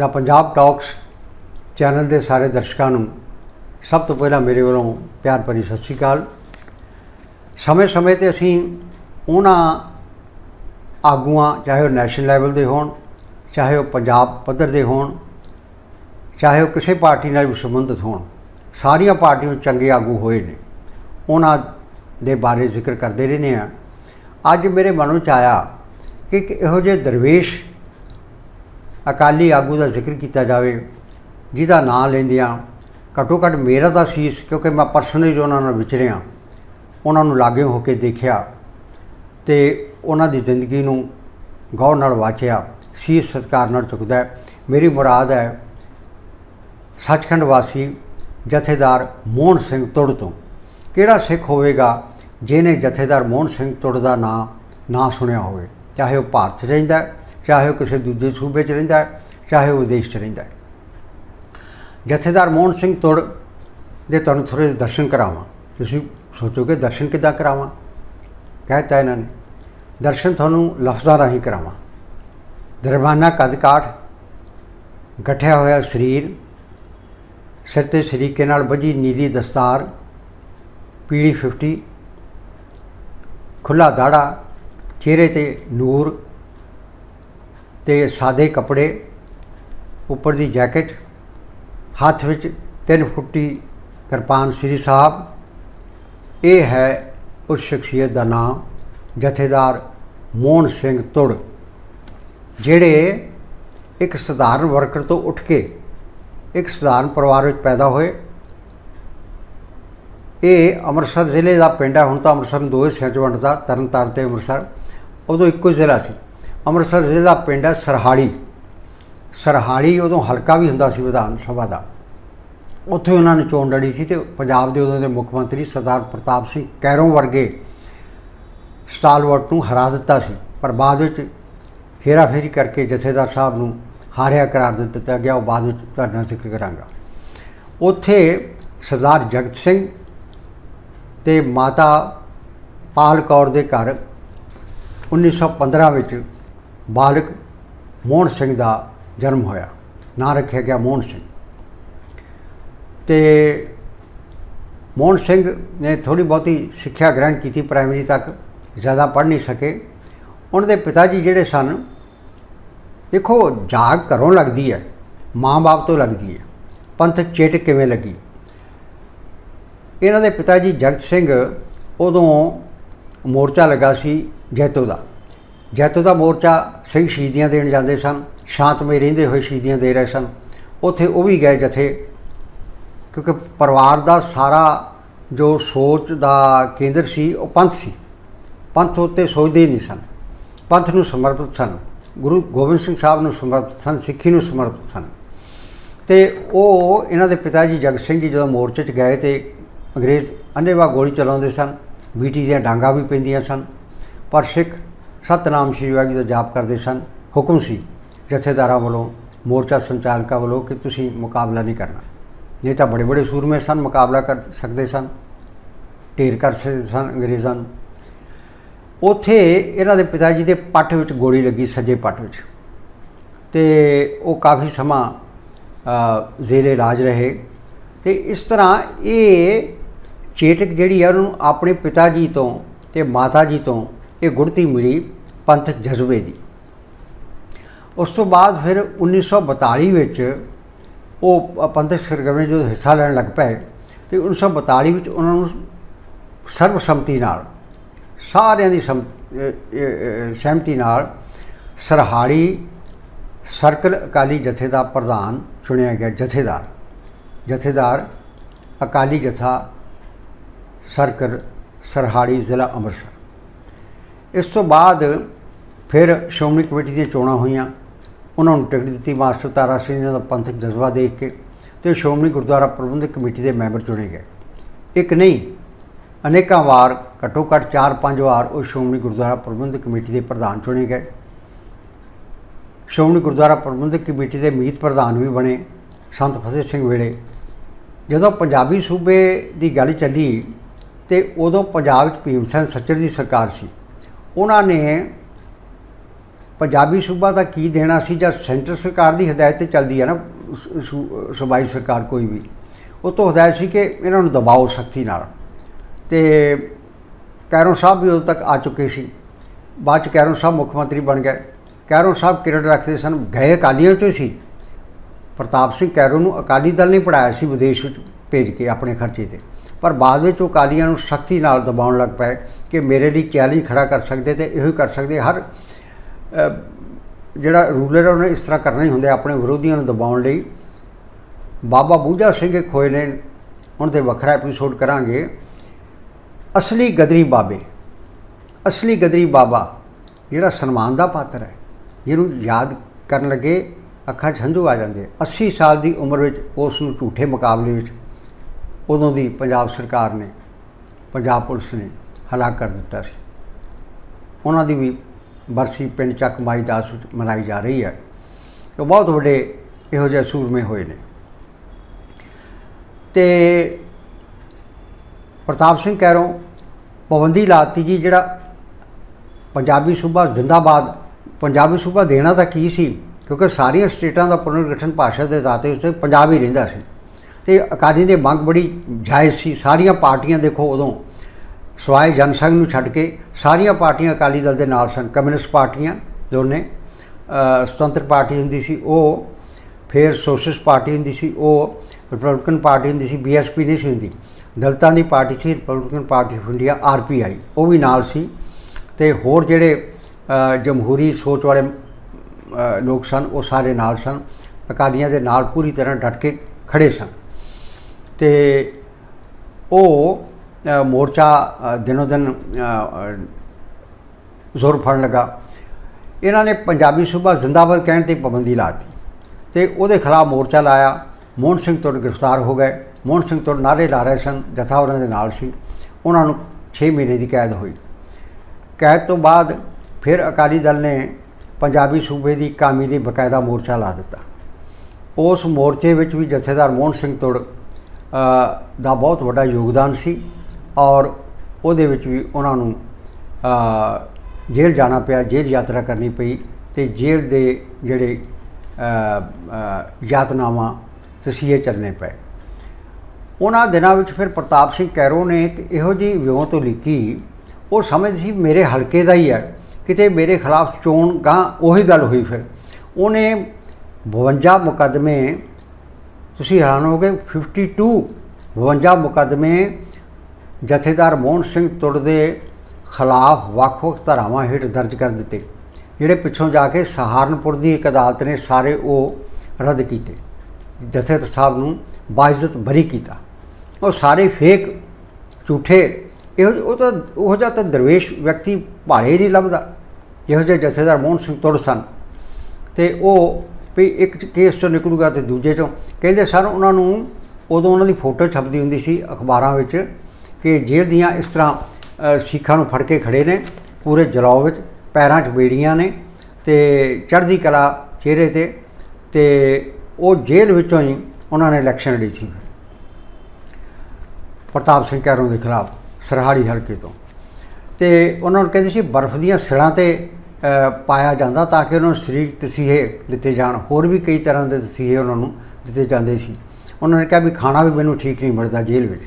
ਦਾ Punjab talks channel ਦੇ ਸਾਰੇ ਦਰਸ਼ਕਾਂ ਨੂੰ ਸਭ ਤੋਂ ਪਹਿਲਾਂ ਮੇਰੇ ਵੱਲੋਂ ਪਿਆਰ ਭਰੀ ਸਤਿ ਸ਼੍ਰੀ ਅਕਾਲ। ਸਮੇਂ-ਸਮੇਂ ਤੇ ਅਸੀਂ ਉਹਨਾਂ ਆਗੂਆਂ, ਚਾਹੇ ਉਹ ਨੈਸ਼ਨਲ ਲੈਵਲ ਦੇ ਹੋਣ, ਚਾਹੇ ਉਹ ਪੰਜਾਬ ਪੱਧਰ ਦੇ ਹੋਣ, ਚਾਹੇ ਉਹ ਕਿਸੇ ਪਾਰਟੀ ਨਾਲ ਵੀ ਸੰਬੰਧਿਤ ਹੋਣ, ਸਾਰੀਆਂ ਪਾਰਟੀਆਂ ਚੰਗੇ ਆਗੂ ਹੋਏ ਨੇ। ਉਹਨਾਂ ਦੇ ਬਾਰੇ ਜ਼ਿਕਰ ਕਰਦੇ ਰਹਿੰਦੇ ਆ ਅੱਜ ਮੇਰੇ ਮਨ ਵਿੱਚ ਆਇਆ ਕਿ ਇੱਕ ਇਹੋ ਜਿਹੇ ਦਰਵੇਸ਼ ਅਕਾਲੀ ਆਗੂ ਦਾ ਜ਼ਿਕਰ ਕੀਤਾ ਜਾਵੇ, ਜਿਹਦਾ ਨਾਂ ਲੈਂਦਿਆਂ ਘੱਟੋ ਘੱਟ ਮੇਰਾ ਤਾਂ ਸੀਸ, ਕਿਉਂਕਿ ਮੈਂ ਪਰਸਨਲੀ ਉਹਨਾਂ ਨਾਲ ਵਿਚਰਿਆ ਉਹਨਾਂ ਨੂੰ ਲਾਗੇ ਹੋ ਕੇ ਦੇਖਿਆ ਤੇ ਉਹਨਾਂ ਦੀ ਜ਼ਿੰਦਗੀ ਨੂੰ ਗੌਰ ਨਾਲ ਵਾਚਿਆ, ਸੀਸ ਸਤਕਾਰ ਨਾਲ ਚੁੱਕਦਾ ਮੇਰੀ ਮੁਰਾਦ ਹੈ ਸੱਚਖੰਡ ਵਾਸੀ ਜਥੇਦਾਰ ਮੋਹਨ ਸਿੰਘ ਤੁੜ ਤੋਂ। ਕਿਹੜਾ ਸਿੱਖ ਹੋਵੇਗਾ ਜਿਹਨੇ ਜਥੇਦਾਰ ਮੋਹਨ ਸਿੰਘ ਤੁੜ ਦਾ ਨਾਂ ਨਾ ਸੁਣਿਆ ਹੋਵੇ, ਚਾਹੇ ਉਹ ਭਾਰਤ ਰਹਿੰਦਾ ਚਾਹੇ ਉਹ ਕਿਸੇ ਦੂਜੇ ਸੂਬੇ 'ਚ ਰਹਿੰਦਾ ਹੈ, ਚਾਹੇ ਉਹ ਵਿਦੇਸ਼ 'ਚ ਰਹਿੰਦਾ ਹੈ। ਜਥੇਦਾਰ ਮੋਹਨ ਸਿੰਘ ਤੁੜ ਦੇ ਤੁਹਾਨੂੰ ਥੋੜ੍ਹੇ ਦਰਸ਼ਨ ਕਰਾਵਾਂ। ਤੁਸੀਂ ਸੋਚੋਗੇ ਦਰਸ਼ਨ ਕਿੱਦਾਂ ਕਰਾਵਾਂ? ਕਹਿਤਾ ਇਹਨਾਂ ਨੇ। ਦਰਸ਼ਨ ਤੁਹਾਨੂੰ ਲਫ਼ਜ਼ਾਂ ਰਾਹੀਂ ਕਰਾਵਾਂ। ਦਰਬਾਨਾ ਕੱਦ ਕਾਠ ਗਠਿਆ ਹੋਇਆ ਸਰੀਰ ਸਿਰ ਤੇ ਸਰੀਕੇ ਨਾਲ ਬੱਝੀ ਨੀਲੀ ਦਸਤਾਰ ਪੀਲੀ 50 ਖੁੱਲਾ ਦਾੜਾ ਚਿਹਰੇ ਤੇ ਨੂਰ ਤੇ ਸਾਦੇ ਕੱਪੜੇ, ਉੱਪਰ ਦੀ ਜੈਕਟ, ਹੱਥ ਵਿੱਚ ਤਿੰਨ ਫੁੱਟੀ ਕਿਰਪਾਨ ਸ੍ਰੀ ਸਾਹਿਬ। ਇਹ ਹੈ ਉਸ ਸ਼ਖਸੀਅਤ ਦਾ ਨਾਮ, ਜਥੇਦਾਰ ਮੋਹਨ ਸਿੰਘ ਤੁੜ, ਜਿਹੜੇ ਇੱਕ ਸਧਾਰਨ ਵਰਕਰ ਤੋਂ ਉੱਠ ਕੇ ਇੱਕ ਸਧਾਰਨ ਪਰਿਵਾਰ ਵਿੱਚ ਪੈਦਾ ਹੋਏ। ਇਹ ਅੰਮ੍ਰਿਤਸਰ ਜ਼ਿਲ੍ਹੇ ਦਾ ਪਿੰਡ ਹੈ, ਹੁਣ ਤਾਂ ਅੰਮ੍ਰਿਤਸਰ ਨੂੰ ਦੋ ਹਿੱਸਿਆਂ 'ਚ ਵੰਡਦਾ ਤਰਨਤਾਰਨ ਤੇ ਅੰਮ੍ਰਿਤਸਰ। ਉਦੋਂ ਇੱਕੋ ਜ਼ਿਲ੍ਹਾ ਸੀ। ਅੰਮ੍ਰਿਤਸਰ ਜ਼ਿਲ੍ਹੇ ਦਾ ਪਿੰਡ ਹੈ ਸਰਹਾਲੀ। ਸਰਹਾਲੀ ਉਦੋਂ ਹਲਕਾ ਵੀ ਹੁੰਦਾ ਸੀ ਵਿਧਾਨ ਸਭਾ ਦਾ। ਉੱਥੇ ਉਹਨਾਂ ਨੇ ਚੋਣ ਲੜੀ ਸੀ ਤੇ ਪੰਜਾਬ ਦੇ ਉਦੋਂ ਦੇ ਮੁੱਖ ਮੰਤਰੀ ਸਰਦਾਰ ਪ੍ਰਤਾਪ ਸਿੰਘ ਕੈਰੋਂ ਵਰਗੇ ਸਟਾਲਵਰਟ ਨੂੰ ਹਰਾ ਦਿੱਤਾ ਸੀ। ਪਰ ਬਾਅਦ ਵਿੱਚ ਹੇਰਾਫੇਰੀ ਕਰਕੇ ਜਥੇਦਾਰ ਸਾਹਿਬ ਨੂੰ ਹਾਰਿਆ ਕਰਾਰ ਦੇ ਦਿੱਤਾ ਗਿਆ। ਉਹ ਬਾਅਦ ਵਿੱਚ ਤੁਹਾਡੇ ਨਾਲ ਜ਼ਿਕਰ ਕਰਾਂਗਾ। ਉੱਥੇ ਸਰਦਾਰ ਜਗਤ ਸਿੰਘ ਤੇ ਮਾਤਾ ਪਾਲ ਕੌਰ ਦੇ ਘਰ 1915 ਵਿੱਚ ਬਾਲਕ ਮੋਹਨ ਸਿੰਘ ਦਾ ਜਨਮ ਹੋਇਆ। ਨਾਂ ਰੱਖਿਆ ਗਿਆ ਮੋਹਨ ਸਿੰਘ। ਤੇ ਮੋਹਨ ਸਿੰਘ ਨੇ ਥੋੜੀ ਬਹੁਤੀ ਸਿੱਖਿਆ ਗ੍ਰਹਿਣ ਕੀਤੀ ਪ੍ਰਾਇਮਰੀ ਤੱਕ, ਜ਼ਿਆਦਾ ਪੜ੍ਹ ਨਹੀਂ ਸਕੇ। ਉਹਨਾਂ ਦੇ ਪਿਤਾ ਜੀ ਜਿਹੜੇ ਸਨ, ਦੇਖੋ ਜਾਗ ਘਰੋਂ ਲੱਗਦੀ ਹੈ, ਮਾਂ-ਬਾਪ ਤੋਂ ਲੱਗਦੀ ਹੈ। ਪੰਥਕ ਚੇਟਕ ਕਿਵੇਂ ਲੱਗੀ? ਇਹਨਾਂ ਦੇ ਪਿਤਾ ਜੀ ਜਗਤ ਸਿੰਘ ਉਦੋਂ ਮੋਰਚਾ ਲੱਗਾ ਸੀ ਜੈਤੋ ਦਾ। ਜੈਤੋ ਦਾ ਮੋਰਚਾ ਸਿੰਘ ਸ਼ਹੀਦੀਆਂ ਦੇਣ ਜਾਂਦੇ ਸਨ, ਸ਼ਾਂਤਮਈ ਰਹਿੰਦੇ ਹੋਏ ਸ਼ਹੀਦੀਆਂ ਦੇ ਰਹੇ ਸਨ, ਉੱਥੇ ਉਹ ਵੀ ਗਏ ਜਥੇ, ਕਿਉਂਕਿ ਪਰਿਵਾਰ ਦਾ ਸਾਰਾ ਜੋ ਸੋਚ ਦਾ ਕੇਂਦਰ ਸੀ, ਉਹ ਪੰਥ ਸੀ। ਪੰਥ ਉੱਤੇ ਸੋਚਦੇ ਹੀ ਨਹੀਂ ਸਨ। ਪੰਥ ਨੂੰ ਸਮਰਪਿਤ ਸਨ। ਗੁਰੂ ਗੋਬਿੰਦ ਸਿੰਘ ਸਾਹਿਬ ਨੂੰ ਸਮਰਪਿਤ ਸਨ, ਸਿੱਖੀ ਨੂੰ ਸਮਰਪਿਤ ਸਨ। ਤੇ ਉਹ ਇਹਨਾਂ ਦੇ ਪਿਤਾ ਜੀ ਜਗਤ ਸਿੰਘ ਜੀ ਜਦੋਂ ਮੋਰਚੇ 'ਚ ਗਏ ਤੇ ਅੰਗਰੇਜ਼ ਅੰਨੇਵਾਹ ਗੋਲੀ ਚਲਾਉਂਦੇ ਸਨ ਬੀਟੀ ਦੀਆਂ ਡਾਂਗਾ ਵੀ ਪੈਂਦੀਆਂ ਸਨ। ਪਰ ਸਿੱਖ ਸਤਨਾਮ ਸ਼੍ਰੀ ਵਾਹਿਗੁਰੂ ਦਾ ਜਾਪ ਕਰਦੇ ਸਨ। ਹੁਕਮ ਸੀ ਜਥੇਦਾਰਾਂ ਵੱਲੋਂ, ਮੋਰਚਾ ਸੰਚਾਲਕਾਂ ਵੱਲੋਂ ਕਿ ਤੁਸੀਂ ਮੁਕਾਬਲਾ ਨਹੀਂ ਕਰਨਾ। ਇਹ ਤਾਂ ਬੜੇ ਬੜੇ ਸੂਰਮੇ ਸਨ, ਮੁਕਾਬਲਾ ਕਰ ਸਕਦੇ ਸਨ, ਢੇਰ ਕਰ ਸਕਦੇ ਸਨ ਅੰਗਰੇਜ਼ਾਂ ਨੂੰ। ਉੱਥੇ ਇਹਨਾਂ ਦੇ ਪਿਤਾ ਜੀ ਦੇ ਪੱਟ ਵਿੱਚ ਗੋਲੀ ਲੱਗੀ, ਸੱਜੇ ਪੱਟ ਵਿੱਚ। ਤੇ ਉਹ ਕਾਫੀ ਸਮਾਂ ਜ਼ੇਰੇ ਰਾਜ ਰਹੇ। ਤੇ ਇਸ ਤਰ੍ਹਾਂ ਇਹ ਚੇਟਕ ਜਿਹੜੀ ਹੈ ਉਹਨੂੰ ਆਪਣੇ ਪਿਤਾ ਜੀ ਤੋਂ ਤੇ ਮਾਤਾ ਜੀ ਤੋਂ ਇਹ ਗੁੜਤੀ ਮਿਲੀ ਪੰਥਕ ਜਜ਼ਬੇ ਦੀ। ਉਸ ਤੋਂ ਬਾਅਦ ਫਿਰ 1942 ਵਿੱਚ ਉਹ ਪੰਥਕ ਸਰਗਰਮੀ ਜਦੋਂ ਹਿੱਸਾ ਲੈਣ ਲੱਗ ਪਏ ਤੇ 1942 ਵਿੱਚ ਉਹਨਾਂ ਨੂੰ ਸਰਬਸੰਮਤੀ ਨਾਲ, ਸਾਰਿਆਂ ਦੀ ਸੰਮ- ਸਹਿਮਤੀ ਨਾਲ ਸਰਹਾੜੀ ਸਰਕਲ ਅਕਾਲੀ ਜਥੇ ਦਾ ਪ੍ਰਧਾਨ ਚੁਣਿਆ ਗਿਆ ਜਥੇਦਾਰ। ਜਥੇਦਾਰ ਅਕਾਲੀ ਜਥਾ ਸਰਕਲ ਸਰਹਾੜੀ ਜ਼ਿਲ੍ਹਾ ਅੰਮ੍ਰਿਤਸਰ। ਇਸ ਤੋਂ ਬਾਅਦ ਫਿਰ ਸ਼੍ਰੋਮਣੀ ਕਮੇਟੀ ਦੀਆਂ ਚੋਣਾਂ ਹੋਈਆਂ। ਉਹਨਾਂ ਨੂੰ ਟਿਕਟ ਦਿੱਤੀ ਮਾਸਟਰ ਤਾਰਾ ਸਿੰਘ ਜੀ ਦਾ ਪੰਥਕ ਜਜ਼ਬਾ ਦੇਖ ਕੇ ਤੇ ਸ਼੍ਰੋਮਣੀ ਗੁਰਦੁਆਰਾ ਪ੍ਰਬੰਧਕ ਕਮੇਟੀ ਦੇ ਮੈਂਬਰ ਚੁਣੇ ਗਏ। ਇੱਕ ਨਹੀਂ, ਅਨੇਕਾਂ ਵਾਰ, ਘੱਟੋ ਘੱਟ 4-5 ਵਾਰ ਉਹ ਸ਼੍ਰੋਮਣੀ ਗੁਰਦੁਆਰਾ ਪ੍ਰਬੰਧਕ ਕਮੇਟੀ ਦੇ ਪ੍ਰਧਾਨ ਚੁਣੇ ਗਏ। ਸ਼੍ਰੋਮਣੀ ਗੁਰਦੁਆਰਾ ਪ੍ਰਬੰਧਕ ਕਮੇਟੀ ਦੇ ਮੀਤ ਪ੍ਰਧਾਨ ਵੀ ਬਣੇ ਸੰਤ ਫਤਿਹ ਸਿੰਘ ਵੇਲੇ। ਜਦੋਂ ਪੰਜਾਬੀ ਸੂਬੇ ਦੀ ਗੱਲ ਚੱਲੀ ਤੇ ਉਦੋਂ ਪੰਜਾਬ ਵਿੱਚ ਭੀਮ ਸੈਨ ਸੱਚਰ ਦੀ ਸਰਕਾਰ ਸੀ। ਉਹਨਾਂ ਨੇ ਪੰਜਾਬੀ ਸੂਬਾ ਤਾਂ ਕੀ ਦੇਣਾ ਸੀ ਜਾਂ ਸੈਂਟਰ ਸਰਕਾਰ ਦੀ ਹਦਾਇਤ ਤੇ ਚੱਲਦੀ ਹੈ ਨਾ, ਸੂ- ਸੂਬਾਈ ਸਰਕਾਰ ਕੋਈ ਵੀ, ਉਹ ਤੋਂ ਹਦਾਇਤ ਸੀ ਕਿ ਇਹਨਾਂ ਨੂੰ ਦਬਾਓ ਸਖਤੀ ਨਾਲ। ਤੇ ਕੈਰੋਂ ਸਾਹਿਬ ਵੀ ਉਦੋਂ ਤੱਕ ਆ ਚੁੱਕੇ ਸੀ। ਬਾਅਦ ਚ ਕੈਰੋਂ ਸਾਹਿਬ ਮੁੱਖ ਮੰਤਰੀ ਬਣ ਗਏ। ਕੈਰੋਂ ਸਾਹਿਬ ਕਿਰੜ ਰੱਖਦੇ ਸਨ, ਗਏ ਅਕਾਲੀਆਂ ਚੋਂ ਹੀ ਸੀ। ਪ੍ਰਤਾਪ ਸਿੰਘ ਕੈਰੋਂ ਨੂੰ ਅਕਾਲੀ ਦਲ ਨੇ ਪੜਾਇਆ ਸੀ ਵਿਦੇਸ਼ ਵਿੱਚ ਭੇਜ ਕੇ ਆਪਣੇ ਖਰਚੇ ਤੇ। ਪਰ ਬਾਅਦ ਵਿੱਚ ਉਹ ਅਕਾਲੀਆਂ ਨੂੰ ਸਖਤੀ ਨਾਲ ਦਬਾਉਣ ਲੱਗ ਪਏ ਕਿ ਮੇਰੇ ਲਈ ਚੈਲੰਜ ਖੜਾ ਕਰ ਸਕਦੇ ਤੇ ਇਹੋ ਹੀ ਕਰ ਸਕਦੇ। ਹਰ ਜਿਹੜਾ ਰੂਲਰ ਹੈ ਉਹਨੇ ਇਸ ਤਰ੍ਹਾਂ ਕਰਨਾ ਹੀ ਹੁੰਦਾ ਆਪਣੇ ਵਿਰੋਧੀਆਂ ਨੂੰ ਦਬਾਉਣ ਲਈ। ਬਾਬਾ ਬੂਝਾ ਸਿੰਘ ਖੋਏ ਨੇ, ਹੁਣ ਤੇ ਵੱਖਰਾ ਐਪੀਸੋਡ ਕਰਾਂਗੇ। ਅਸਲੀ ਗਦਰੀ ਬਾਬੇ, ਅਸਲੀ ਗਦਰੀ ਬਾਬਾ, ਜਿਹੜਾ ਸਨਮਾਨ ਦਾ ਪਾਤਰ ਹੈ, ਜਿਹਨੂੰ ਯਾਦ ਕਰਨ ਲੱਗੇ ਅੱਖਾਂ 'ਚ ਹੰਝੂ ਆ ਜਾਂਦੇ। 80 ਸਾਲ ਦੀ ਉਮਰ ਵਿੱਚ ਉਸ ਨੂੰ ਝੂਠੇ ਮੁਕਾਬਲੇ ਵਿੱਚ ਉਦੋਂ ਦੀ ਪੰਜਾਬ ਸਰਕਾਰ ਨੇ, ਪੰਜਾਬ ਪੁਲਿਸ ਨੇ ਹਲਾਕ ਕਰ ਦਿੱਤਾ ਸੀ। ਉਹਨਾਂ ਦੀ ਵੀ ਬਰਸੀ ਪਿੰਡ ਚੱਕ ਮਾਈ ਦਾਸ ਵਿੱਚ ਮਨਾਈ ਜਾ ਰਹੀ ਹੈ। ਤੇ ਬਹੁਤ ਵੱਡੇ ਇਹੋ ਜਿਹੇ ਸੂਰਮੇ ਹੋਏ ਨੇ। ਤੇ ਪ੍ਰਤਾਪ ਸਿੰਘ ਕਹਿਰੋਂ ਪਾਬੰਦੀ ਲਾਤੀ ਜੀ ਜਿਹੜਾ ਪੰਜਾਬੀ ਸੂਬਾ ਜ਼ਿੰਦਾਬਾਦ, ਪੰਜਾਬੀ ਸੂਬਾ ਦੇਣਾ ਤਾਂ ਕੀ ਸੀ? ਕਿਉਂਕਿ ਸਾਰੀਆਂ ਸਟੇਟਾਂ ਦਾ ਪੁਨਰਗਠਨ ਭਾਸ਼ਾ ਦੇ ਦਾਤੇ ਉੱਤੇ ਪੰਜਾਬ ਹੀ ਰਹਿੰਦਾ ਸੀ। ਤੇ ਅਕਾਲੀ ਦੇ ਮੰਗ ਬੜੀ ਜਾਇਜ਼ ਸੀ। ਸਾਰੀਆਂ ਪਾਰਟੀਆਂ ਦੇਖੋ ਉਦੋਂ ਸਵਾਏ ਜਨਸੰਘ ਨੂੰ ਛੱਡ ਕੇ ਸਾਰੀਆਂ ਪਾਰਟੀਆਂ ਅਕਾਲੀ ਦਲ ਦੇ ਨਾਲ ਸਨ। ਕਮਿਊਨਿਸਟ ਪਾਰਟੀਆਂ ਦੋਨੇ ਸੁਤੰਤਰ ਪਾਰਟੀ ਹੁੰਦੀ ਸੀ, ਉਹ ਫਿਰ ਸੋਸ਼ਲਿਸਟ ਪਾਰਟੀ ਹੁੰਦੀ ਸੀ, ਉਹ ਰਿਪਬਲਿਕਨ ਪਾਰਟੀ ਹੁੰਦੀ ਸੀ ਬੀਐਸਪੀ ਨਹੀਂ ਸੀ ਹੁੰਦੀ। ਦਲਤਾਂ ਦੀ party C, Republican party of India RPI ਉਹ ਵੀ ਨਾਲ ਸੀ। ਤੇ ਹੋਰ ਜਿਹੜੇ ਜਮਹੂਰੀ ਸੋਚ ਵਾਲੇ ਲੋਕ ਸਨ, ਉਹ ਸਾਰੇ ਨਾਲ ਸਨ। ਅਕਾਲੀਆਂ ਦੇ ਨਾਲ ਪੂਰੀ ਤਰ੍ਹਾਂ ਡਟ ਕੇ ਖੜੇ ਸਨ। ਤੇ ਉਹ ਮੋਰਚਾ ਦਿਨੋ ਦਿਨ ਜ਼ੋਰ ਫੜਨ ਲੱਗਾ। ਇਹਨਾਂ ਨੇ ਪੰਜਾਬੀ ਸੂਬਾ ਜ਼ਿੰਦਾਬਾਦ ਕਹਿਣ ਤੇ ਪਾਬੰਦੀ ਲਾਤੀ ਤੇ ਉਹਦੇ ਖਿਲਾਫ ਮੋਰਚਾ ਲਾਇਆ। ਮੋਹਨ ਸਿੰਘ ਤੋਂ ਗ੍ਰਿਫਤਾਰ ਹੋ ਗਏ। ਮੋਹਨ ਸਿੰਘ ਤੋਂ ਨਾਰੇ ਲਾ ਰਹੇ ਸਨ। ਜਥਾ ਉਹਨਾਂ ਦੇ ਨਾਲ ਸੀ। ਉਹਨਾਂ ਨੂੰ 6 ਮਹੀਨੇ ਦੀ ਕੈਦ ਹੋਈ। ਕੈਦ ਤੋਂ ਬਾਅਦ ਫਿਰ ਅਕਾਲੀ ਦਲ ਨੇ ਪੰਜਾਬੀ ਸੂਬੇ ਦੀ ਕਾਮੀ ਲਈ ਬਕਾਇਦਾ ਮੋਰਚਾ ਲਾ ਦਿੱਤਾ। ਉਸ ਮੋਰਚੇ ਵਿੱਚ ਵੀ ਜਥੇਦਾਰ ਮੋਹਨ ਸਿੰਘ ਤੋੜ ਦਾ ਬਹੁਤ ਵੱਡਾ ਯੋਗਦਾਨ ਸੀ ਔਰ ਉਹਦੇ ਵਿੱਚ ਵੀ ਉਹਨਾਂ ਨੂੰ ਜੇਲ੍ਹ ਜਾਣਾ ਪਿਆ, ਜੇਲ੍ਹ ਯਾਤਰਾ ਕਰਨੀ ਪਈ ਤੇ ਜੇਲ੍ਹ ਦੇ ਜਿਹੜੇ ਯਾਤਨਾਵਾਂ ਤਸੀਹੇ ਚੱਲਣੇ ਪਏ। ਉਹਨਾਂ ਦਿਨਾਂ ਵਿੱਚ ਫਿਰ ਪ੍ਰਤਾਪ ਸਿੰਘ ਕੈਰੋ ਨੇ ਇੱਕ ਇਹੋ ਜਿਹੀ ਵਿਉਂ ਤੋਂ ਲਿਖੀ, ਉਹ ਸਮਝ ਸੀ ਮੇਰੇ ਹਲਕੇ ਦਾ ਹੀ ਹੈ, ਕਿਤੇ ਮੇਰੇ ਖਿਲਾਫ ਚੋਣ ਗਾਂ ਉਹੀ ਗੱਲ ਹੋਈ ਫਿਰ। ਉਹਨੇ 52 ਮੁਕੱਦਮੇ ਤੁਸੀਂ ਹੈਰਾਨ ਹੋਗੇ 52 52 ਮੁਕੱਦਮੇ ਜਥੇਦਾਰ ਮੋਹਨ ਸਿੰਘ ਤੁੜ ਦੇ ਖਿਲਾਫ ਵੱਖ-ਵੱਖ ਧਾਰਾਵਾਂ ਹੇਠ ਦਰਜ ਕਰ ਦਿੱਤੇ, ਜਿਹੜੇ ਪਿੱਛੋਂ ਜਾ ਕੇ ਸਹਾਰਨਪੁਰ ਦੀ ਇੱਕ ਅਦਾਲਤ ਨੇ ਸਾਰੇ ਉਹ ਰੱਦ ਕੀਤੇ। ਜਥੇਦਾਰ ਸਾਹਿਬ ਨੂੰ ਬਾਇਜ਼ਤ ਬਰੀ ਕੀਤਾ। ਉਹ ਸਾਰੇ ਫੇਕ ਝੂਠੇ, ਇਹੋ ਉਹ ਤਾਂ, ਉਹ ਜਿਹਾ ਤਾਂ ਦਰਵੇਸ਼ ਵਿਅਕਤੀ ਭਾਰੇ ਨਹੀਂ ਲੱਭਦਾ। ਇਹੋ ਜਿਹੇ ਜਥੇਦਾਰ ਮੋਹਨ ਸਿੰਘ ਤੁੜ ਸਨ। ਤੇ ਉਹ ਵੀ ਇੱਕ ਕੇਸ ਚੋਂ ਨਿਕਲੂਗਾ ਤੇ ਦੂਜੇ ਚੋਂ। ਕਹਿੰਦੇ, ਸਰ, ਉਹਨਾਂ ਨੂੰ ਉਦੋਂ ਉਹਨਾਂ ਦੀ ਫੋਟੋ ਛਪਦੀ ਹੁੰਦੀ ਸੀ ਅਖਬਾਰਾਂ ਵਿੱਚ ਕਿ ਜੇਲ੍ਹ ਦੀਆਂ ਇਸ ਤਰ੍ਹਾਂ ਸਿੱਖਾਂ ਨੂੰ ਫੜ ਕੇ ਖੜੇ ਨੇ, ਪੂਰੇ ਜਲਾਉ ਵਿੱਚ, ਪੈਰਾਂ 'ਚ ਬੇੜੀਆਂ ਨੇ ਤੇ ਚੜ੍ਹਦੀ ਕਲਾ ਚਿਹਰੇ ਤੇ ਤੇ ਉਹ ਜੇਲ੍ਹ ਵਿੱਚੋਂ ਹੀ ਉਹਨਾਂ ਨੇ ਇਲੈਕਸ਼ਨ ਲੜੀ ਸੀ। ਪ੍ਰਤਾਪ ਸਿੰਘ ਕੈਰੋਂ ਦੇ ਖਿਲਾਫ ਸਰਹਾੜੀ ਹਲਕੇ ਤੋਂ। ਤੇ ਉਹਨਾਂ ਨੂੰ ਕਹਿੰਦੇ ਸੀ, ਬਰਫ਼ ਦੀਆਂ ਸਿਲਾਂ ਤੇ ਪਾਇਆ ਜਾਂਦਾ ਤਾਂ ਕਿ ਉਹਨਾਂ ਨੂੰ ਸਰੀਰਕ ਤਸੀਹੇ ਦਿੱਤੇ ਜਾਣ। ਹੋਰ ਵੀ ਕਈ ਤਰ੍ਹਾਂ ਦੇ ਤਸੀਹੇ ਉਹਨਾਂ ਨੂੰ ਦਿੱਤੇ ਜਾਂਦੇ ਸੀ। ਉਹਨਾਂ ਨੇ ਕਿਹਾ ਵੀ ਖਾਣਾ ਵੀ ਮੈਨੂੰ ਠੀਕ ਨਹੀਂ ਮਿਲਦਾ ਜੇਲ੍ਹ ਵਿੱਚ।